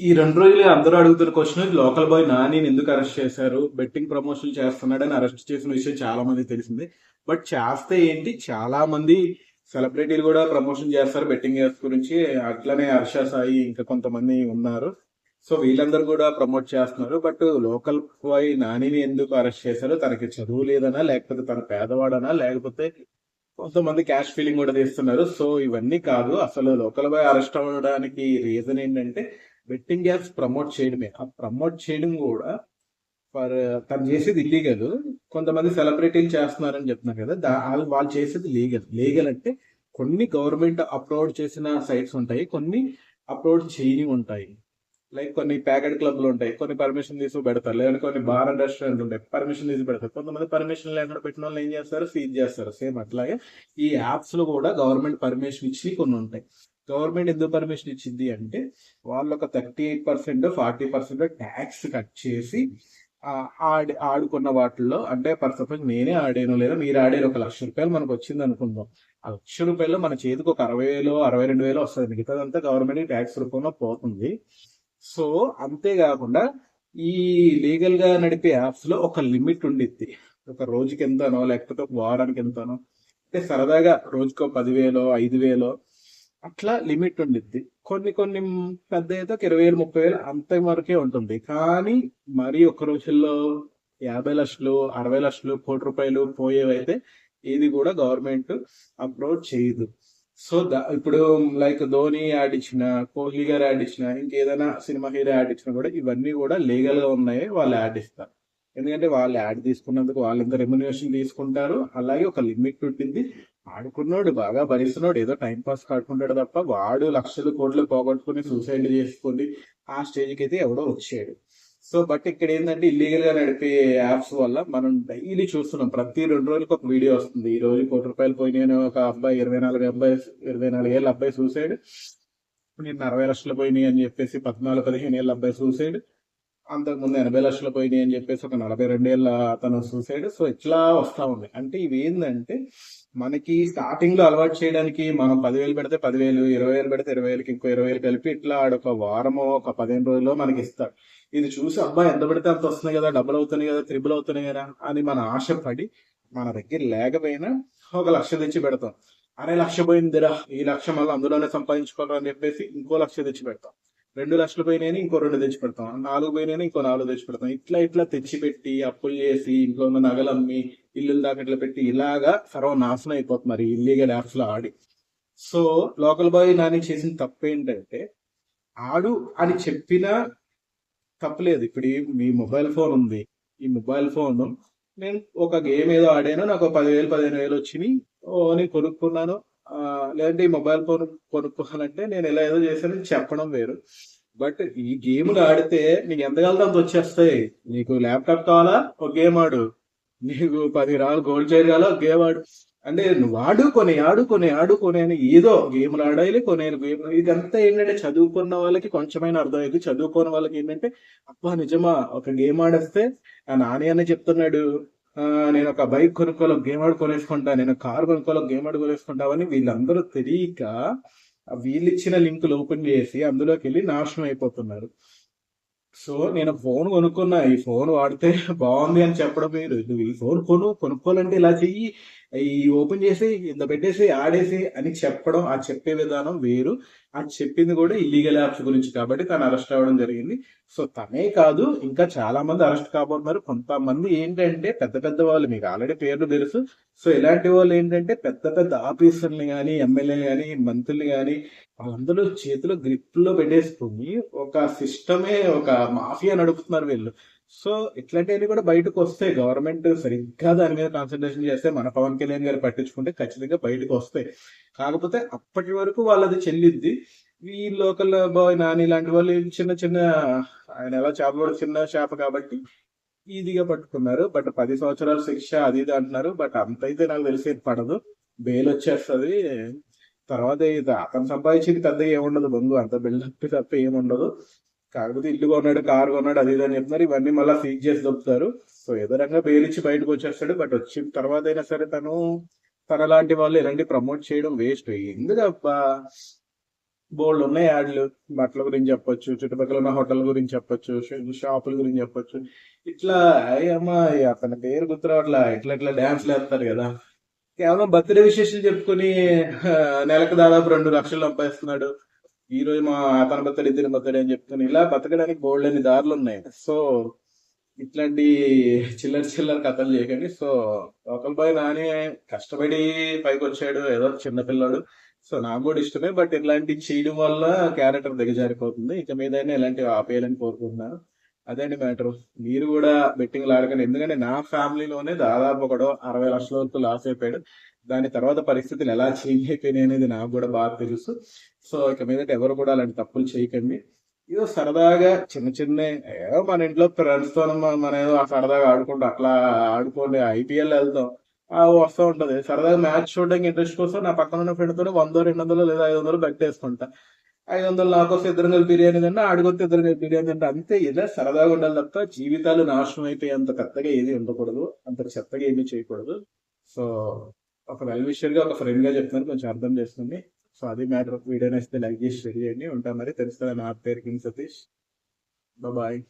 ఈ రెండు రోజులు అందరూ అడుగుతున్న క్వశ్చన్ లోకల్ బాయ్ నానిని ఎందుకు అరెస్ట్ చేశారు? బెట్టింగ్ ప్రమోషన్ చేస్తున్నాడని అరెస్ట్ చేసిన విషయం చాలా మంది తెలిసింది. బట్ చేస్తే ఏంటి? చాలా మంది సెలబ్రిటీలు కూడా ప్రమోషన్ చేస్తారు బెట్టింగ్ యాప్స్ గురించి. అట్లనే హర్ష సాయి ఇంకా కొంతమంది ఉన్నారు. సో వీళ్ళందరూ కూడా ప్రమోట్ చేస్తున్నారు. బట్ లోకల్ బాయ్ నానిని ఎందుకు అరెస్ట్ చేశారు? తనకి చదువు లేదనా? లేకపోతే తన పేదవాడనా? లేకపోతే కొంతమంది క్యాష్ ఫీలింగ్ కూడా తీస్తున్నారు. సో ఇవన్నీ కాదు. అసలు లోకల్ బాయ్ అరెస్ట్ అవ్వడానికి రీజన్ ఏంటంటే బెట్టింగ్ యాప్స్ ప్రమోట్ చేయడమే. ఆ ప్రమోట్ చేయడం కూడా ఫర్ తను చేసేది ఇల్లీగల్ కొంతమంది సెలబ్రిటీలు చేస్తున్నారని చెప్తున్నారు కదా దా- వాళ్ళు వాళ్ళు చేసేది లీగల్ లీగల్ అంటే కొన్ని గవర్నమెంట్ అప్లోడ్ చేసిన సైట్స్ ఉంటాయి కొన్ని అప్లోడ్ చేయని ఉంటాయి. లైక్ కొన్ని ప్యాకెట్ క్లబ్లు ఉంటాయి కొన్ని పర్మిషన్ తీసి పెడతారు లేదంటే కొన్ని బార్ అండ్ రెస్టారెంట్ ఉంటాయి పర్మిషన్ తీసి పెడతారు. కొంతమంది పర్మిషన్ లేకుండా పెట్టిన వాళ్ళు ఏం చేస్తారు? సీజ్ చేస్తారు. సేమ్ అట్లాగే ఈ యాప్స్లో కూడా గవర్నమెంట్ పర్మిషన్ ఇచ్చి కొన్ని ఉంటాయి. గవర్నమెంట్ ఎందుకు పర్మిషన్ ఇచ్చింది అంటే వాళ్ళు ఒక thirty eight percent forty percent tax cut చేసి ఆడి ఆడుకున్న వాటిల్లో అంటే ఫర్ సపోజ్ నేనే ఆడాను లేదా మీరు ఆడారు ఒక లక్ష రూపాయలు మనకు వచ్చింది అనుకుందాం. ఆ లక్ష రూపాయలు మన చేతికి ఒక అరవై వేలు అరవై రెండు వేలు వస్తుంది. మిగతాదంతా గవర్నమెంట్ ట్యాక్స్ రూపంలో పోతుంది. సో అంతేకాకుండా ఈ లీగల్గా నడిపే యాప్స్లో ఒక లిమిట్ ఉండిద్ది. ఒక రోజుకి ఎంతనో లేకపోతే ఒక వారానికి ఎంతనో అంటే సరదాగా రోజుకో పదివేలో ఐదు వేలో అట్లా లిమిట్ ఉండిద్ది. కొన్ని కొన్ని పెద్ద అయితే ఒక ఇరవై వేలు ముప్పై వేలు అంత వరకే ఉంటుంది. కానీ మరీ ఒక్క రోజుల్లో యాభై లక్షలు అరవై లక్షలు కోటి రూపాయలు పోయేవైతే ఇది కూడా గవర్నమెంట్ అప్లోడ్ చేయదు. సో ఇప్పుడు లైక్ ధోని యాడ్ ఇచ్చిన కోహ్లీ గారు యాడ్ ఇచ్చిన ఇంకేదైనా సినిమా హీరో యాడ్ ఇచ్చినా కూడా ఇవన్నీ కూడా లీగల్గా ఉన్నాయి వాళ్ళు యాడ్ ఇస్తారు. ఎందుకంటే వాళ్ళు యాడ్ తీసుకున్నందుకు వాళ్ళు ఇంత రెమ్యునేషన్ తీసుకుంటారు. అలాగే ఒక లిమిట్ ఉంటుంది ఆడుకున్నాడు బాగా భరిస్తున్నాడు. ఏదో టైం పాస్ కాడుకుంటాడు తప్ప వాడు లక్షలు కోట్లు పోగొట్టుకుని సూసైడ్ చేసుకుని ఆ స్టేజ్కి అయితే ఎవడో వచ్చాడు. సో బట్ ఇక్కడ ఏంటంటే ఇల్లీగల్గా నడిపే యాప్స్ వల్ల మనం డైలీ చూస్తున్నాం. ప్రతి రెండు రోజులకు ఒక వీడియో వస్తుంది. ఈ రోజు కోటి రూపాయలు పోయినాయని ఒక అబ్బాయి ఇరవై నాలుగు అబ్బాయి ఇరవై నాలుగు ఏళ్ళ అబ్బాయి సూసైడ్ నిన్న అరవై లక్షలు పోయినాయి అని చెప్పేసి పద్నాలుగు పదిహేను ఏళ్ళ అబ్బాయి సూసైడ్ అంతకుముందు ఎనభై లక్షలు పోయినాయి అని చెప్పేసి ఒక నలభై రెండేళ్ళ అతను సూసైడ్ సో ఇట్లా వస్తా ఉంది. అంటే ఇవి ఏంటంటే మనకి స్టార్టింగ్లో అలవాటు చేయడానికి మనం పదివేలు పెడితే పదివేలు ఇరవై వేలు పెడితే ఇరవై వేలకి ఇంకో ఇరవై వేలు కలిపి ఇట్లా ఆడొక వారమో ఒక పదిహేను రోజుల్లో మనకి ఇస్తాడు. ఇది చూసి అబ్బాయి ఎంత పెడితే అంత వస్తున్నాయి కదా డబుల్ అవుతున్నాయి కదా త్రిబుల్ అవుతున్నాయి కదా అని మన ఆశపడి మన దగ్గర లేకపోయినా ఒక లక్ష తెచ్చి పెడతాం. అరే లక్ష పోయిందిరా ఈ లక్ష మళ్ళీ అందులోనే సంపాదించుకోవాలని చెప్పేసి ఇంకో లక్ష తెచ్చి పెడతాం. రెండు లక్షలు పోయినాయని ఇంకో రెండు తెచ్చి పెడతాం నాలుగు పోయినాయని ఇంకో నాలుగు తెచ్చి పెడతాం ఇట్లా ఇట్లా తెచ్చి పెట్టి అప్పులు చేసి ఇంట్లో ఉన్న నగలు అమ్మి ఇల్లు దాకట్లు పెట్టి ఇలాగా సర్వనాశనం మరి ఇల్లీగల్ యాప్స్లో ఆడి. సో లోకల్ బాయ్ నాని చేసిన తప్పు ఏంటంటే ఆడు అని చెప్పినా తప్పలేదు ఇప్పుడు మీ మొబైల్ ఫోన్ ఉంది. ఈ మొబైల్ ఫోన్ నేను ఒక గేమ్ ఏదో ఆడాను. నాకు ఒక పదివేలు పదిహేను వేలు వచ్చినాయి. ఓ నేను కొనుక్కున్నాను. లేదంటే ఈ మొబైల్ ఫోన్ కొనుక్కోవాలంటే నేను ఇలా ఏదో చేశానని చెప్పడం వేరు. బట్ ఈ గేమ్లు ఆడితే నీకు ఎంత కావాలో అంత వచ్చేస్తాయి. నీకు ల్యాప్టాప్ కావాలా? ఒక గేమ్ ఆడు. నీకు పది రాళ్ళు గోల్డ్ చైర్ కావాలా? ఒక గేమ్ ఆడు. అంటే నువ్వు ఆడు కొని ఆడు కొని ఆడు కొనే అని ఏదో గేమ్లు ఆడాలి కొని గేమ్ ఇదంతా ఏంటంటే చదువుకున్న వాళ్ళకి కొంచెమైనా అర్థమైంది చదువుకోని వాళ్ళకి ఏంటంటే అబ్బా నిజమా ఒక గేమ్ ఆడేస్తే ఆ నాని అని చెప్తున్నాడు. నేను ఒక బైక్ కొనుక్కోలో గేమ్ ఆడు కొనేసుకుంటా నేను కార్ కొనుక్కోలో గేమ్ ఆడు వీళ్ళందరూ తెలియక వీళ్ళు ఇచ్చిన లింకులు ఓపెన్ చేసి అందులోకి వెళ్ళి నాశనం అయిపోతున్నారు. సో నేను ఫోన్ కొనుక్కున్నా ఈ ఫోన్ వాడితే బాగుంది అని చెప్పడం మీరు నువ్వు ఈ ఫోన్ కొను కొనుక్కోవాలంటే ఇలా చెయ్యి. ఈ ఓపెన్ చేసి ఇంత పెట్టేసి ఆడేసి అని చెప్పడం ఆ చెప్పే విధానం వేరు. ఆ చెప్పింది కూడా ఇల్లీగల్ యాప్స్ గురించి కాబట్టి తను అరెస్ట్ అవ్వడం జరిగింది. సో తనే కాదు ఇంకా చాలా మంది అరెస్ట్ కాబోతున్నారు. కొంతమంది ఏంటంటే పెద్ద పెద్ద వాళ్ళు మీకు ఆల్రెడీ పేర్లు తెలుసు. సో ఇలాంటి వాళ్ళు ఏంటంటే పెద్ద పెద్ద ఆఫీసర్ని కానీ ఎమ్మెల్యే కానీ మంత్రులు కానీ వాళ్ళందరూ చేతిలో గ్రిప్లో పెట్టేసుకుని ఒక సిస్టమే ఒక మాఫియా నడుపుతున్నారు వీళ్ళు. సో ఇట్లాంటివన్నీ కూడా బయటకు వస్తాయి గవర్నమెంట్ సరిగ్గా దాని మీద కాన్సన్ట్రేషన్ చేస్తే మన పవన్ కళ్యాణ్ గారు పట్టించుకుంటే ఖచ్చితంగా బయటకు వస్తాయి కాకపోతే అప్పటి వరకు వాళ్ళది చెల్లిద్ది ఈ లోకల్ బాయ్ నాని లాంటి వాళ్ళు చిన్న చిన్న ఆయన ఎలా చేపలు చిన్న చేప కాబట్టి ఈజీగా పట్టుకున్నారు. బట్ పది సంవత్సరాల శిక్ష అది ఇది అంటున్నారు. బట్ అంత అయితే నాకు తెలిసి పడదు. బెయిల్ వచ్చేస్తుంది. తర్వాత ఇది అతను సంపాదించింది పెద్దగా ఏముండదు. బంధు అంత బిల్డప్ తప్ప ఏముండదు. కాకపోతే ఇల్లు కొన్నాడు కారు కొన్నాడు అది ఇది అని చెప్తున్నారు. ఇవన్నీ మళ్ళీ సీజ్ చేసి దొప్పుతారు సో ఏదో రకంగా బెయిల్ ఇచ్చి బయటకు వచ్చేస్తాడు. బట్ వచ్చిన తర్వాత అయినా సరే తను తన లాంటి వాళ్ళు ఇలాంటి ప్రమోట్ చేయడం వేస్ట్. ఎందుకు అబ్బా? బోల్డ్ ఉన్నాయి యాడ్లు. బట్టల గురించి చెప్పొచ్చు చుట్టుపక్కల ఉన్న హోటల్ గురించి చెప్పొచ్చు షాపుల గురించి చెప్పొచ్చు. ఇట్లా అయ్యమ్మా అతని పేరు గుర్తురావట్లా ఇట్లా ఇట్లా డాన్స్లు వేస్తారు కదా. కేవలం బర్త్డే విశేషాలు చెప్పుకొని నెలకు దాదాపు రెండు లక్షలు సంపాదిస్తున్నాడు. ఈ రోజు మా అతని బర్త్డే ఇద్దరి బర్త్డే అని చెప్తున్నాను ఇలా బతకడానికి బోల్డ్ అన్ని దారులు ఉన్నాయి. సో ఇట్లాంటి చిల్లర చిల్లర కథలు చేయకండి. సో లోకల్ బాయ్ నాని కష్టపడి పైకి వచ్చాడు. ఏదో చిన్నపిల్లాడు సో నాకు కూడా ఇష్టమే. బట్ ఇలాంటి చేయడం వల్ల క్యారెక్టర్ దిగజారిపోతుంది. ఇక మీదైనా ఇలాంటివి ఆపేయాలని కోరుకుంటున్నాను అదండి మ్యాటర్? మీరు కూడా బెట్టింగ్ ఆడకండి. ఎందుకంటే నా ఫ్యామిలీలోనే దాదాపు ఒకడు అరవై లక్షల వరకు లాస్ అయిపోయాడు. దాని తర్వాత పరిస్థితులు ఎలా చేంజ్ అయిపోయినాయి అనేది నాకు కూడా బాగా తెలుసు. సో ఇక మీదట ఎవరు కూడా అలాంటి తప్పులు చేయకండి. ఏదో సరదాగా చిన్న చిన్న ఏదో మన ఇంట్లో ఫ్రెండ్స్తో మన ఏదో సరదాగా ఆడుకుంటూ అట్లా ఆడుకోండి ఐపీఎల్ వెళ్తాం ఆ వస్తూ ఉంటుంది. సరదాగా మ్యాచ్ చూడడానికి ఇంట్రెస్ట్ కోసం నా పక్కన ఉన్న ఫ్రెండ్తో వందో రెండు వందలు లేదా ఐదు వందలు బెట్ వేసుకుంటా ఐదు వందలు నాకోసం ఇద్దరం కలిపి బిర్యానీ తింటే ఆడికొస్తే ఇద్దరం కలిపి బిర్యానీ తింటే అంతే. ఇలా సరదాగా ఉండాలి తప్ప జీవితాలు నాశనం అయిపోయి అంత పెద్దగా ఏది ఉండకూడదు. అంత చెత్తగా ఏమీ చేయకూడదు. సో ఒక వెల్గా ఒక ఫ్రెండ్గా చెప్తున్నాను కొంచెం అర్థం చేస్తుంది. సో అది మ్యాటర్ వీడియో నచ్చితే లైక్ చేసి షేర్ చేయండి. ఉంటాం మరి. తెలుస్తుంది నా పేరు కింగ్ సతీష్. బాయ్